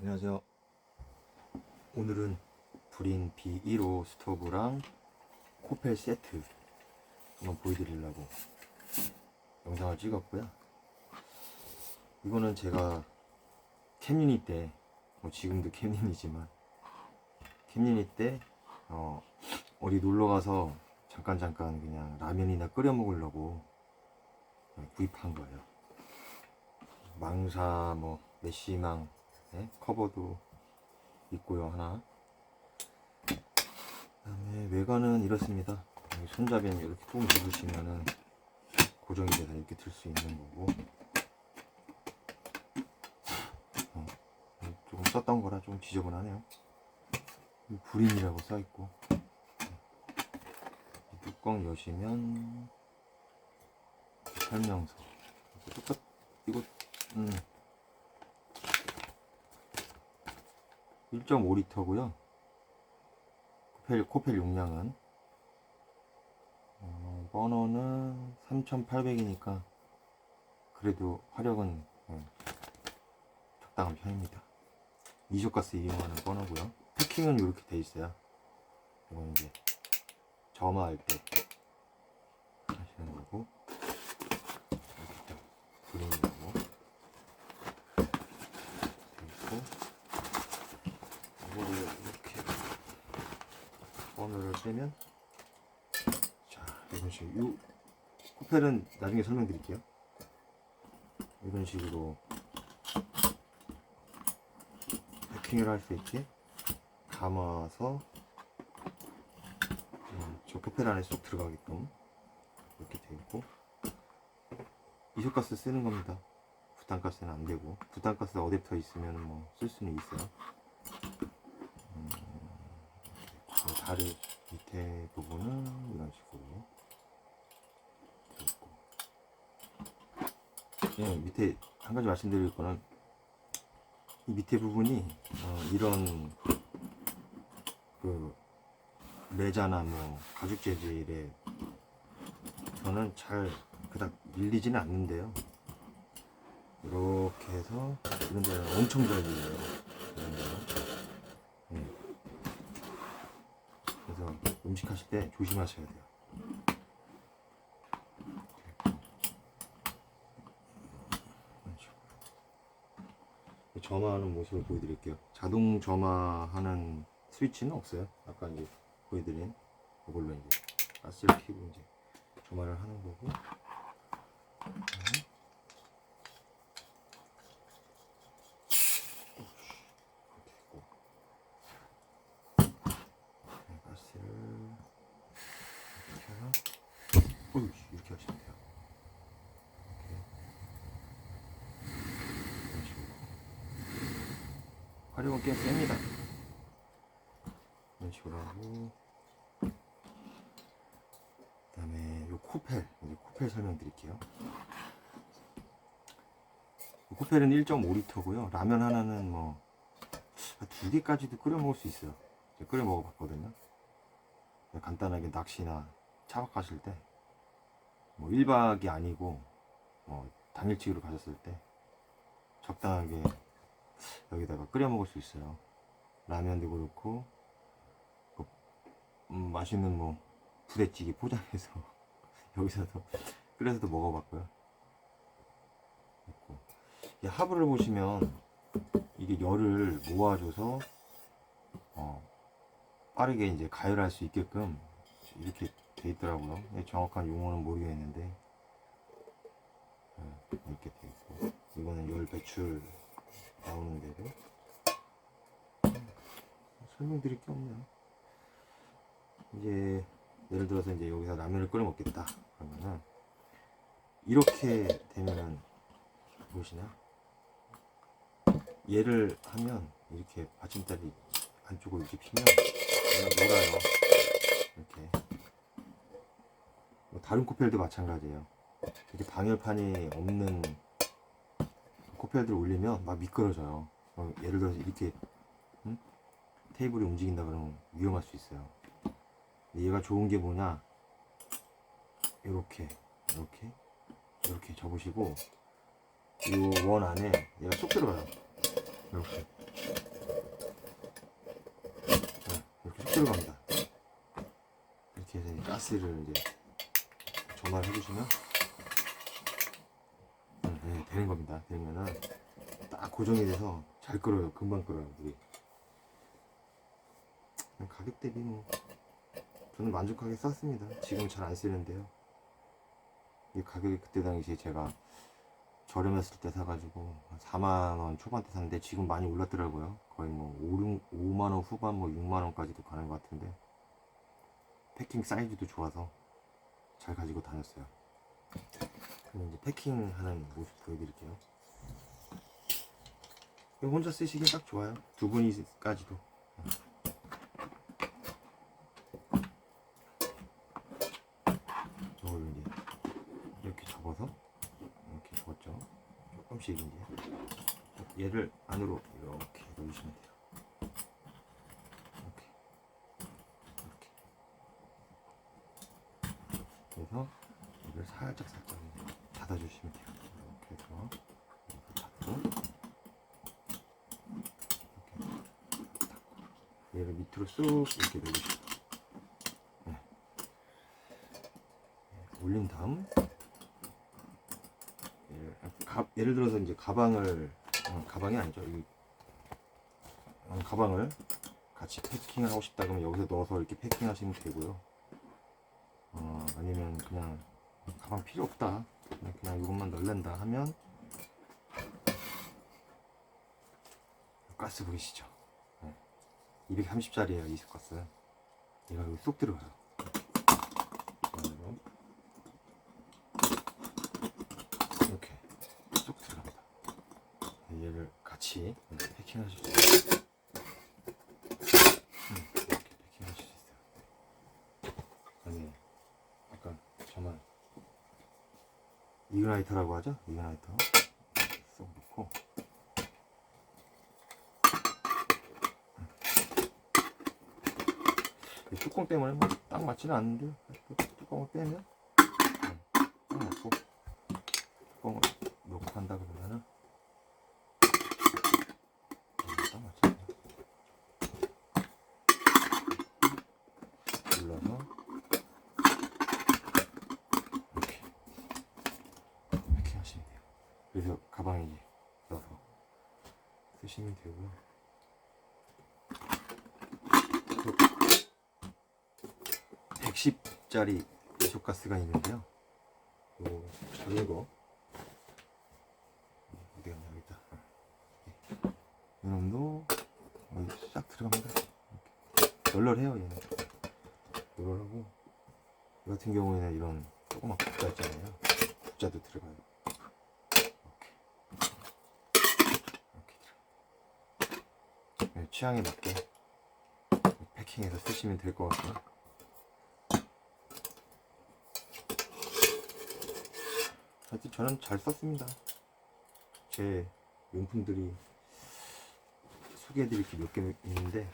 안녕하세요. 오늘은 불인 B1호 스토브랑 코펠 세트 한번 보여드리려고 영상을 찍었고요. 이거는 제가 캠리니 때, 뭐 지금도 캠리니지만 캠리니 때 어, 어디 놀러 가서 잠깐 잠깐 그냥 라면이나 끓여 먹으려고 구입한 거예요. 망사 뭐 메시망 네, 커버도 있고요 하나. 그다음에 외관은 이렇습니다. 손잡이는 이렇게 꾹 누르시면은 고정이 돼서 이렇게 들 수 있는 거고. 어, 조금 썼던 거라 좀 지저분하네요. 이 불인이라고 써있고. 이 뚜껑 여시면 설명서. 똑같 이거 음 1.5리터고요. 코펠, 코펠 용량은 어, 버너는 3,800이니까 그래도 화력은 어, 적당한 편입니다. 이소가스 이용하는 버너고요. 패킹은 이렇게 돼 있어요. 이건 이제 점화할 때 하시는 거고 이렇게 딱 그림이 나고 있고 이거를 이렇게 떼면 자 이런 식으로. 이 코펠은 나중에 설명드릴게요. 이런 식으로 패킹을 할 수 있게 감아서 음, 저 코펠 안에 쏙 들어가게끔 이렇게 돼 있고 이소가스 쓰는 겁니다. 부탄가스는 안 되고 부탄가스 어댑터 있으면 뭐 쓸 수는 있어요. 그 다리 밑에 부분은 이런 식으로 돼 있고 예, 밑에 한 가지 말씀드릴 거는 이 밑에 부분이 어, 이런 그 레자나 뭐 가죽 재질에 저는 잘 그닥 밀리지는 않는데요. 이렇게 해서 이런 데는 엄청 잘 밀려요. 이런 데는. 예. 그래서 음식 하실 때 조심하셔야 돼요. 점화하는 모습을 보여드릴게요. 자동 점화하는 스위치는 없어요. 아까 이제 보여드린 이걸로 이제 가스를 켜고 이제 점화를 하는 거고. 음. 이렇게 있고. 네, 가스를 이렇게 해서 어휴 이렇게 하시면 돼요. 이렇게 이런 식으로 화력은 꽤 셉니다. 이런 식으로 하고 그다음에 요 코펠 이제 코펠 설명드릴게요. 이 코펠은 1.5리터고요. 라면 하나는 뭐 두 개까지도 끓여 먹을 수 있어요. 끓여 먹어봤거든요. 간단하게 낚시나 차박 가실 때, 뭐 1박이 아니고, 뭐 당일치기로 가셨을 때, 적당하게 여기다가 끓여 먹을 수 있어요. 라면도 그렇고, 그, 음, 맛있는 뭐 부대찌개 포장해서 여기서도 끓여서도 먹어봤고요. 이 하부를 보시면 이게 열을 모아줘서 어, 빠르게 이제 가열할 수 있게끔 이렇게 돼 있더라고요. 예, 정확한 용어는 모르겠는데 예, 이렇게 돼 있고 이거는 열 배출 나오는 음, 설명드릴 게 없네요. 이제 예를 들어서 이제 여기서 라면을 끓여 먹겠다 그러면은 이렇게 되면은 보시나? 얘를 하면 이렇게 받침대를 안쪽으로 이렇게 피면 얘가 놀아요. 이렇게. 뭐 다른 코펠도 마찬가지예요. 이렇게 방열판이 없는 코펠들을 올리면 막 미끄러져요. 어, 예를 들어서 이렇게 응? 테이블이 움직인다 그러면 위험할 수 있어요. 얘가 좋은 게 뭐냐? 이렇게, 이렇게, 이렇게 접으시고 이 원 안에 얘가 쏙 들어가요. 이렇게. 네, 이렇게 쏙 들어갑니다. 이렇게 해서 가스를 이제 전화를 해주시면 되는 겁니다. 되면은 딱 고정이 돼서 잘 끓어요. 금방 끓어요. 물이. 가격 대비 뭐 저는 만족하게 썼습니다. 지금은 잘안 쓰는데요. 이 가격이 그때 당시에 제가 저렴했을 때 사가지고 4만원 초반대 샀는데 지금 많이 올랐더라고요. 거의 뭐 5, 5만원 후반 뭐 6만원까지도 가는 것 같은데 패킹 사이즈도 좋아서 잘 가지고 다녔어요. 그럼 이제 패킹하는 모습 보여드릴게요. 혼자 쓰시기 딱 좋아요. 두 분이까지도. 이걸 이제 이렇게 접어서 이렇게 접었죠. 조금씩 이제 얘를 안으로 이렇게 넣으시면 돼요. 이렇게 이렇게 그래서 이걸 살짝 살짝 닫아주시면 돼요. 이렇게 해서 이렇게 닫고 이렇게 닫고 얘를 밑으로 쑥 이렇게 넣으시고 네. 네, 올린 다음 예를, 가, 예를 들어서 이제 가방을 어, 가방이 아니죠 이 어, 가방을 같이 패킹하고 싶다 그러면 여기서 넣어서 이렇게 패킹하시면 되고요 어, 아니면 그냥 가방 필요 없다 그냥, 그냥 이것만 넣는다 하면 가스 보이시죠 230짜리예요 이스커스 얘가 여기 쏙 들어가요 이렇게. 쏙 들어갑니다. 얘를 같이 패킹하실 수 있어요. 음, 이렇게 패킹하실 수 있어요. 아니, 약간 저만 이그나이터라고 하죠? 이그나이터. 이렇게 쏙 넣고. 이 뚜껑 때문에 뭐딱 맞지는 않는데 또 뚜껑을 빼면 음, 딱 맞고 뚜껑을 놓고 한다 그러면은 음, 딱 맞죠 눌러서 이렇게 이렇게 하시면 돼요 그래서 가방에 넣어서 쓰시면 되고요 또 110짜리 이소가스가 있는데요. 요 작은 거 어디 갔냐 여기 있다. 이놈도 여기 싹 들어갑니다. 이렇게. 널널해요 얘는. 널널하고 이 같은 경우에는 이런 조그만 국자 있잖아요. 국자도 들어가요. 이렇게 이렇게 들어. 네, 취향에 맞게 패킹해서 쓰시면 될 것 같고요. 하여튼 저는 잘 썼습니다. 제 용품들이 소개해드릴 게 몇 개 있는데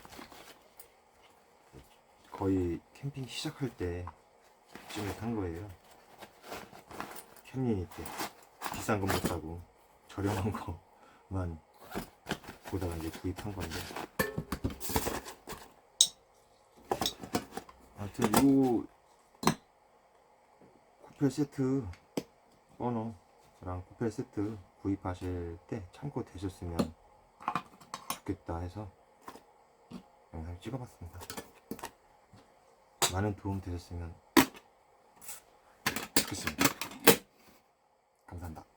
거의 캠핑 시작할 때쯤에 산 거예요. 캠린이 때 비싼 거 못 사고 저렴한 거만 보다가 이제 구입한 건데 하여튼 요 쿠페 세트 버너랑 쿠페 세트 구입하실 때 참고 되셨으면 좋겠다 해서 영상 찍어봤습니다. 많은 도움 되셨으면 좋겠습니다. 감사합니다.